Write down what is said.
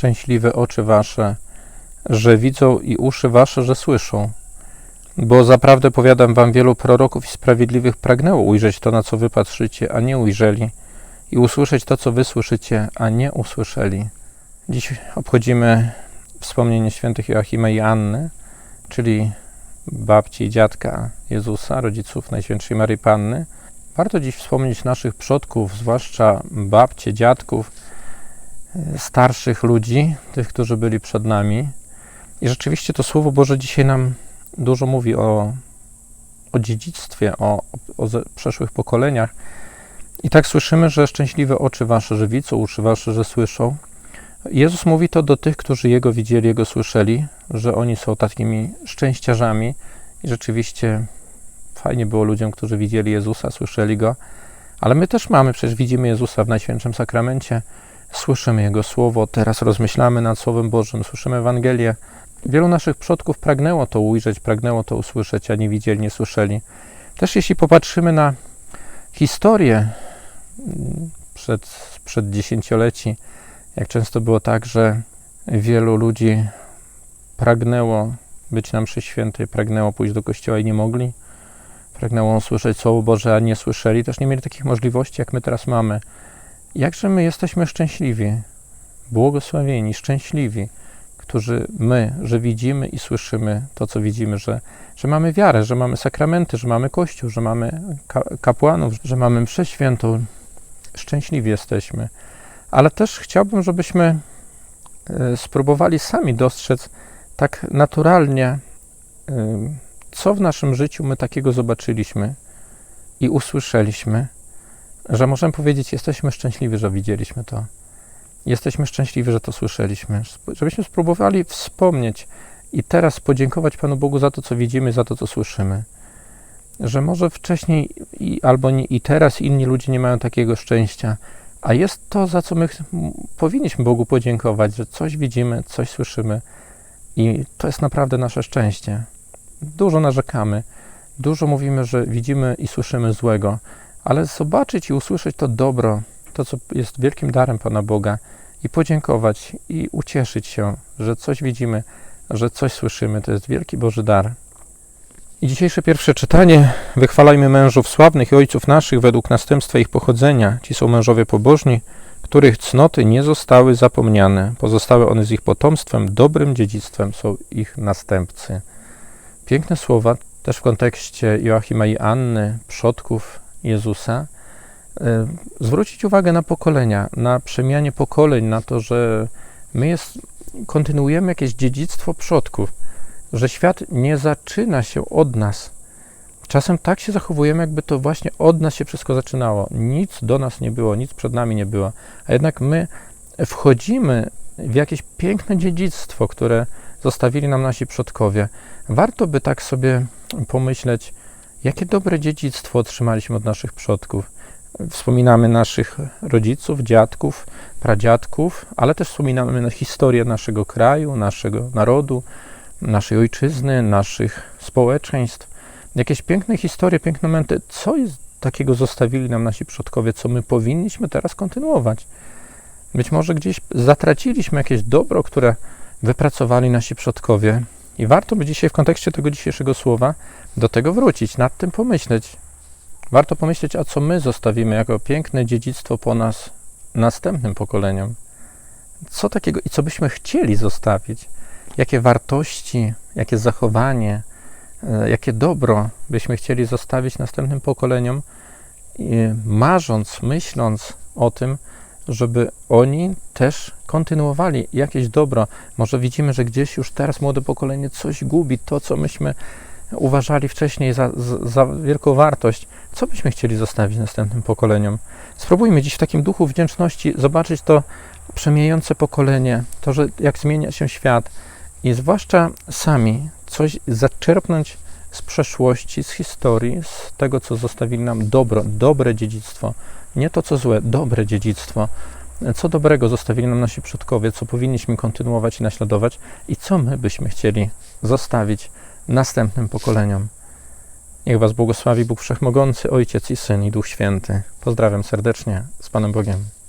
Szczęśliwe oczy wasze, że widzą i uszy wasze, że słyszą. Bo zaprawdę powiadam wam, wielu proroków i sprawiedliwych pragnęło ujrzeć to, na co wy patrzycie, a nie ujrzeli, i usłyszeć to, co wy słyszycie, a nie usłyszeli. Dziś obchodzimy wspomnienie świętych Joachima i Anny, czyli babci i dziadka Jezusa, rodziców Najświętszej Maryi Panny. Warto dziś wspomnieć naszych przodków, zwłaszcza babcie, dziadków, starszych ludzi, tych, którzy byli przed nami. I rzeczywiście to Słowo Boże dzisiaj nam dużo mówi o, o dziedzictwie, o, o ze- przeszłych pokoleniach. I tak słyszymy, że szczęśliwe oczy wasze, że widzą, uszy wasze, że słyszą. Jezus mówi to do tych, którzy Jego widzieli, Jego słyszeli, że oni są takimi szczęściarzami i rzeczywiście fajnie było ludziom, którzy widzieli Jezusa, słyszeli Go, ale my też mamy, przecież widzimy Jezusa w Najświętszym Sakramencie, słyszymy Jego Słowo, teraz rozmyślamy nad Słowem Bożym, słyszymy Ewangelię. Wielu naszych przodków pragnęło to ujrzeć, pragnęło to usłyszeć, a nie widzieli, nie słyszeli. Też jeśli popatrzymy na historię mm, przed, przed dziesięcioleci, jak często było tak, że wielu ludzi pragnęło być na mszy świętej, pragnęło pójść do kościoła i nie mogli, pragnęło usłyszeć Słowo Boże, a nie słyszeli, też nie mieli takich możliwości, jak my teraz mamy. Jakże my jesteśmy szczęśliwi, błogosławieni, szczęśliwi, którzy my, że widzimy i słyszymy to, co widzimy, że, że mamy wiarę, że mamy sakramenty, że mamy Kościół, że mamy ka- kapłanów, że mamy mszę świętą. Szczęśliwi jesteśmy. Ale też chciałbym, żebyśmy e, spróbowali sami dostrzec tak naturalnie, ym, co w naszym życiu my takiego zobaczyliśmy i usłyszeliśmy, że możemy powiedzieć, jesteśmy szczęśliwi, że widzieliśmy to. Jesteśmy szczęśliwi, że to słyszeliśmy. Żebyśmy spróbowali wspomnieć i teraz podziękować Panu Bogu za to, co widzimy, za to, co słyszymy. Że może wcześniej i, albo nie, i teraz inni ludzie nie mają takiego szczęścia, a jest to, za co my powinniśmy Bogu podziękować, że coś widzimy, coś słyszymy i to jest naprawdę nasze szczęście. Dużo narzekamy, dużo mówimy, że widzimy i słyszymy złego, ale zobaczyć i usłyszeć to dobro, to co jest wielkim darem Pana Boga i podziękować i ucieszyć się, że coś widzimy, że coś słyszymy, to jest wielki Boży dar. I dzisiejsze pierwsze czytanie. Wychwalajmy mężów sławnych i ojców naszych według następstwa ich pochodzenia. Ci są mężowie pobożni, których cnoty nie zostały zapomniane. Pozostały one z ich potomstwem, dobrym dziedzictwem są ich następcy. Piękne słowa, też w kontekście Joachima i Anny, przodków Jezusa. E, Zwrócić uwagę na pokolenia, na przemianie pokoleń, na to, że my jest, kontynuujemy jakieś dziedzictwo przodków, że świat nie zaczyna się od nas. Czasem tak się zachowujemy, jakby to właśnie od nas się wszystko zaczynało. Nic do nas nie było, nic przed nami nie było, a jednak my wchodzimy w jakieś piękne dziedzictwo, które zostawili nam nasi przodkowie. Warto by tak sobie pomyśleć, jakie dobre dziedzictwo otrzymaliśmy od naszych przodków. Wspominamy naszych rodziców, dziadków, pradziadków, ale też wspominamy na historię naszego kraju, naszego narodu, naszej ojczyzny, naszych społeczeństw. Jakieś piękne historie, piękne momenty. Co jest takiego zostawili nam nasi przodkowie, co my powinniśmy teraz kontynuować? Być może gdzieś zatraciliśmy jakieś dobro, które wypracowali nasi przodkowie. I warto by dzisiaj w kontekście tego dzisiejszego słowa do tego wrócić, nad tym pomyśleć. Warto pomyśleć, a co my zostawimy jako piękne dziedzictwo po nas następnym pokoleniom. Co takiego i co byśmy chcieli zostawić? Jakie wartości, jakie zachowanie, e, jakie dobro byśmy chcieli zostawić następnym pokoleniom, marząc, myśląc o tym, żeby oni też kontynuowali jakieś dobro. Może widzimy, że gdzieś już teraz młode pokolenie coś gubi, to co myśmy uważali wcześniej za, za, za wielką wartość. Co byśmy chcieli zostawić następnym pokoleniom? Spróbujmy dziś w takim duchu wdzięczności zobaczyć to przemijające pokolenie, to, że jak zmienia się świat i zwłaszcza sami coś zaczerpnąć z przeszłości, z historii, z tego, co zostawili nam dobro, dobre dziedzictwo. Nie to, co złe, dobre dziedzictwo. Co dobrego zostawili nam nasi przodkowie, co powinniśmy kontynuować i naśladować i co my byśmy chcieli zostawić następnym pokoleniom. Niech Was błogosławi Bóg Wszechmogący, Ojciec i Syn i Duch Święty. Pozdrawiam serdecznie z Panem Bogiem.